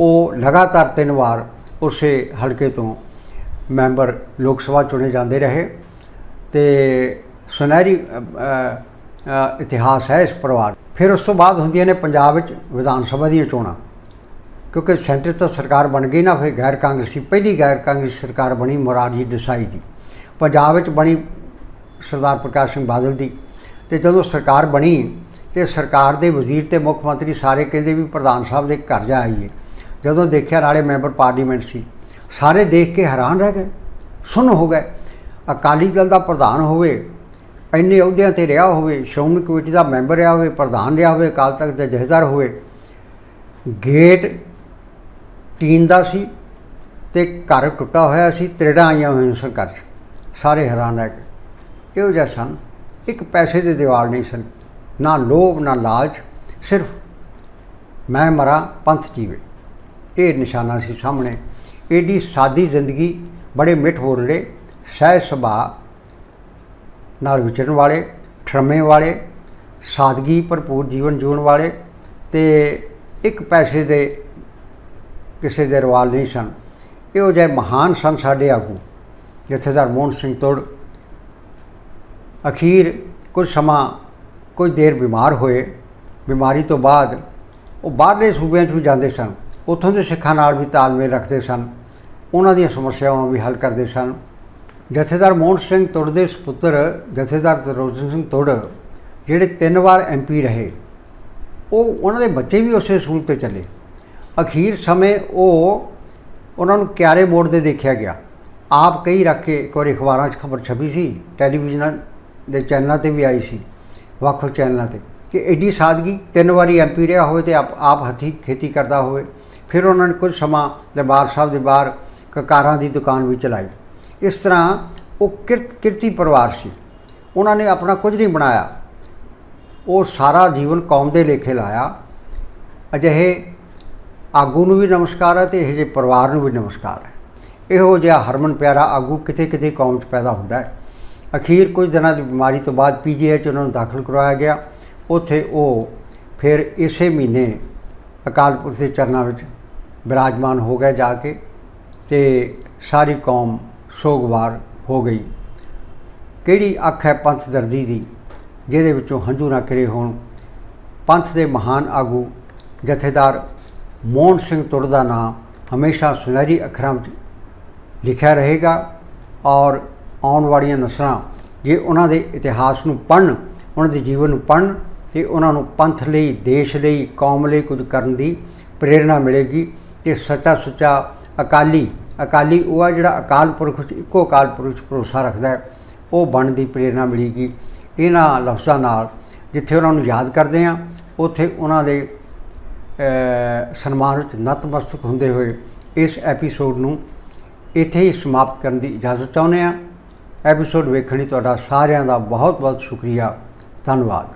ਉਹ ਲਗਾਤਾਰ ਤਿੰਨ ਵਾਰ ਉਸੇ ਹਲਕੇ ਤੋਂ ਮੈਂਬਰ ਲੋਕ ਸਭਾ ਚੁਣੇ ਜਾਂਦੇ ਰਹੇ ਤੇ ਸੁਨਹਿਰੀ ਇਤਿਹਾਸ ਹੈ ਇਸ ਪਰਿਵਾਰ ਫਿਰ ਉਸ ਤੋਂ ਬਾਅਦ ਹੁੰਦੀਆਂ ਨੇ ਪੰਜਾਬ ਵਿੱਚ ਵਿਧਾਨ ਸਭਾ ਦੀਆਂ ਚੋਣਾਂ। ਕਿਉਂਕਿ ਸੈਂਟਰ ਤਾਂ ਸਰਕਾਰ ਬਣ ਗਈ ਨਾ, ਫਿਰ ਗੈਰ ਕਾਂਗਰਸੀ, ਪਹਿਲੀ ਗੈਰ ਕਾਂਗਰਸੀ ਸਰਕਾਰ ਬਣੀ ਮੁਰਾਰਜੀ ਦੇਸਾਈ ਦੀ। ਪੰਜਾਬ ਵਿੱਚ ਬਣੀ ਸਰਦਾਰ ਪ੍ਰਕਾਸ਼ ਸਿੰਘ ਬਾਦਲ ਦੀ। ਤੇ ਜਦੋਂ ਸਰਕਾਰ ਬਣੀ, ਤੇ ਸਰਕਾਰ ਦੇ ਵਜ਼ੀਰ ਤੇ ਮੁੱਖ ਮੰਤਰੀ ਸਾਰੇ ਕਹਿੰਦੇ ਵੀ ਪ੍ਰਧਾਨ ਸਾਹਿਬ ਦੇ ਘਰ ਜਾ ਆਈਏ। ਜਦੋਂ ਦੇਖਿਆ ਨਾਲੇ ਮੈਂਬਰ ਪਾਰਲੀਮੈਂਟ ਸੀ, ਸਾਰੇ ਦੇਖ ਕੇ ਹੈਰਾਨ ਰਹਿ ਗਏ। ਸੁਣ ਹੋ ਗਏ। ਅਕਾਲੀ ਦਲ ਦਾ ਪ੍ਰਧਾਨ ਹੋਵੇ, ਇੰਨੇ ਅਹੁਦਿਆਂ ਤੇ ਰਿਹਾ ਹੋਵੇ, ਸ਼੍ਰੋਮਣੀ ਕਮੇਟੀ ਦਾ ਮੈਂਬਰ ਰਿਹਾ ਹੋਵੇ, ਪ੍ਰਧਾਨ ਰਿਹਾ ਹੋਵੇ, ਅਕਾਲ ਤਖਤ ਦਾ ਜਥੇਦਾਰ ਹੋਵੇ, ਗੇਟ ਟੀਨ ਦਾ ਸੀ ਤੇ ਘਰ ਟੁੱਟਾ ਹੋਇਆ ਸੀ, ਤਰੇੜਾਂ ਆਈਆਂ ਹੋਈਆਂ ਸਨ ਘਰ ਸਾਰੇ ਹੈਰਾਨ ਰਹਿ ਗਏ। ਇਹੋ ਜਿਹਾ ਸਨ, ਇੱਕ ਪੈਸੇ ਦੇ ਦੀਵਾਰ ਨਹੀਂ ਸਨ, ਨਾ ਲੋਭ, ਨਾ ਲਾਲਚ, ਸਿਰਫ ਮੈਂ ਮਰਾਂ ਪੰਥ ਜੀਵੇ। ਇਹ ਨਿਸ਼ਾਨਾ ਸੀ ਸਾਹਮਣੇ। ਏਡੀ ਸਾਦੀ ਜ਼ਿੰਦਗੀ, ਬੜੇ ਮਿੱਠ ਬੋਲੜੇ ਸਹਿ ਸੁਭਾਅ ਨਾਲ ਵਿਚਰਨ ਵਾਲੇ, ਠਰਮੇ ਵਾਲੇ, ਸਾਦਗੀ ਭਰਪੂਰ ਜੀਵਨ ਜਿਉਣ ਵਾਲੇ ਤੇ ਇੱਕ ਪੈਸੇ ਦੇ ਕਿਸੇ ਦੇ ਰਵਾਲ ਨਹੀਂ ਸਨ। ਇਹੋ ਜਿਹੇ ਮਹਾਨ ਸਨ ਸਾਡੇ ਆਗੂ ਜਥੇਦਾਰ ਮੋਹਨ ਸਿੰਘ ਤੋੜ ਅਖੀਰ ਕੁਝ ਸਮਾਂ ਕੁਝ ਦੇਰ ਬਿਮਾਰ ਹੋਏ। ਬਿਮਾਰੀ ਤੋਂ ਬਾਅਦ ਉਹ ਬਾਹਰਲੇ ਸੂਬਿਆਂ 'ਚ ਵੀ ਜਾਂਦੇ ਸਨ। ਉੱਥੋਂ ਦੇ ਸਿੱਖਾਂ ਨਾਲ ਵੀ ਤਾਲਮੇਲ ਰੱਖਦੇ ਸਨ। ਉਹਨਾਂ ਦੀਆਂ ਸਮੱਸਿਆਵਾਂ ਵੀ ਹੱਲ ਕਰਦੇ ਸਨ। ਜਥੇਦਾਰ ਮੋਹਨ ਸਿੰਘ ਤੁੜ ਦੇ ਸੁਪੁੱਤਰ ਜਥੇਦਾਰ ਤਰੋਜਨ ਸਿੰਘ ਤੁੜ, ਜਿਹੜੇ ਤਿੰਨ ਵਾਰ ਐਮਪੀ ਰਹੇ, ਉਹ ਉਹਨਾਂ ਦੇ ਬੱਚੇ ਵੀ ਉਸੇ ਸਕੂਲ ਤੇ ਚੱਲੇ। ਅਖੀਰ ਸਮੇਂ ਉਹ ਉਹਨਾਂ ਨੂੰ ਕਿਆਰੇ ਮੋੜ ਤੇ ਦੇਖਿਆ ਗਿਆ। ਆਪ ਕਈ ਰੱਖ ਕੇ ਇੱਕ ਵਾਰ ਅਖਬਾਰਾਂ 'ਚ ਖਬਰ ਛਪੀ ਸੀ, ਟੈਲੀਵਿਜ਼ਨਾਂ ਦੇ ਚੈਨਲਾਂ ਤੇ ਵੀ ਆਈ ਸੀ, ਵੱਖ ਵੱਖ ਚੈਨਲਾਂ ਤੇ, ਕਿ ਐਡੀ ਸਾਦਗੀ, ਤਿੰਨ ਵਾਰੀ ਐਮਪੀ ਰਿਹਾ ਹੋਵੇ ਤੇ ਆਪ ਆਪ ਹੱਥੀਂ ਖੇਤੀ ਕਰਦਾ ਹੋਵੇ। ਫਿਰ ਉਹਨਾਂ ਨੇ ਕੁਝ ਸਮਾਂ ਦਰਬਾਰ ਸਾਹਿਬ ਦੇ ਬਾਹਰ ਕਕਾਰਾਂ ਦੀ ਦੁਕਾਨ ਵੀ ਚਲਾਈ। ਇਸ ਤਰ੍ਹਾਂ ਉਹ ਕਿਰਤ, ਕਿਰਤੀ ਪਰਿਵਾਰ ਸੀ। ਉਹਨਾਂ ਨੇ ਆਪਣਾ ਕੁਝ ਨਹੀਂ ਬਣਾਇਆ। ਉਹ ਸਾਰਾ ਜੀਵਨ ਕੌਮ ਦੇ ਲੇਖੇ ਲਾਇਆ। ਅਜਿਹੇ ਆਗੂ ਨੂੰ ਵੀ ਨਮਸਕਾਰ ਹੈ ਤੇ ਇਹ ਜਿਹੇ ਪਰਿਵਾਰ ਨੂੰ ਵੀ ਨਮਸਕਾਰ ਹੈ। ਇਹੋ ਜਿਹਾ ਹਰਮਨ ਪਿਆਰਾ ਆਗੂ ਕਿਤੇ ਕਿਤੇ ਕੌਮ 'ਚ ਪੈਦਾ ਹੁੰਦਾ ਹੈ। ਅਖੀਰ ਕੁਝ ਦਿਨਾਂ ਦੀ ਬਿਮਾਰੀ ਤੋਂ ਬਾਅਦ ਪੀਜੀਆਈ 'ਚ ਉਹਨਾਂ ਨੂੰ ਦਾਖਲ ਕਰਵਾਇਆ ਗਿਆ। ਉੱਥੇ ਉਹ ਫਿਰ ਇਸੇ ਮਹੀਨੇ ਅਕਾਲ ਪੁਰਖ ਦੇ ਚਰਨਾਂ ਵਿੱਚ ਬਿਰਾਜਮਾਨ ਹੋ ਗਏ ਜਾ ਕੇ ਤੇ ਸਾਰੀ ਕੌਮ ਸੋਗਵਾਰ ਹੋ ਗਈ। ਕਿਹੜੀ ਅੱਖ ਹੈ ਪੰਥ ਦਰਦੀ ਦੀ, ਜਿਹਦੇ ਵਿੱਚੋਂ ਹੰਝੂ ਨਾ ਕਰੇ ਹੋਣ, ਪੰਥ ਦੇ ਮਹਾਨ ਆਗੂ, ਜਥੇਦਾਰ ਮੋਹਨ ਸਿੰਘ ਤੁੜ ਦਾ ਨਾਮ ਹਮੇਸ਼ਾ ਸੁਨਹਿਰੀ ਅੱਖਰਾਂ ਵਿੱਚ ਲਿਖਿਆ ਰਹੇਗਾ ਔਰ ਆਉਣ ਵਾਲੀਆਂ ਨਸਲਾਂ, ਜੇ ਉਹਨਾਂ ਦੇ ਇਤਿਹਾਸ ਨੂੰ ਪੜ੍ਹਨ, ਉਹਨਾਂ ਦੇ ਜੀਵਨ ਨੂੰ ਪੜ੍ਹਨ ਤੇ ਉਹਨਾਂ ਨੂੰ ਪੰਥ ਲਈ, ਦੇਸ਼ ਲਈ, ਕੌਮ ਲਈ ਕੁਝ ਕਰਨ ਦੀ ਪ੍ਰੇਰਣਾ ਮਿਲੇਗੀ ਤੇ ਸੱਚਾ ਸੁੱਚਾ ਅਕਾਲੀ ਅਕਾਲੀ ਉਹ ਆ ਜਿਹੜਾ ਅਕਾਲ ਪੁਰਖ ਵਿੱਚ ਇੱਕੋ ਅਕਾਲ ਪੁਰਖ 'ਚ ਭਰੋਸਾ ਰੱਖਦਾ ਹੈ, ਉਹ ਬਣ ਦੀ ਪ੍ਰੇਰਣਾ ਮਿਲੇਗੀ। ਇਹਨਾਂ ਲਫ਼ਜ਼ਾਂ ਨਾਲ ਜਿੱਥੇ ਉਹਨਾਂ ਨੂੰ ਯਾਦ ਕਰਦੇ ਆ ਉੱਥੇ ਉਹਨਾਂ ਦੇ ਸਨਮਾਨ ਵਿੱਚ ਨਤਮਸਤਕ ਹੁੰਦੇ ਹੋਏ ਇਸ ਐਪੀਸੋਡ ਨੂੰ ਇੱਥੇ ਹੀ ਸਮਾਪਤ ਕਰਨ ਦੀ ਇਜਾਜ਼ਤ ਚਾਹੁੰਦੇ ਆ ਐਪੀਸੋਡ ਵੇਖਣ ਲਈ ਤੁਹਾਡਾ ਸਾਰਿਆਂ ਦਾ ਬਹੁਤ ਬਹੁਤ ਸ਼ੁਕਰੀਆ। ਧੰਨਵਾਦ।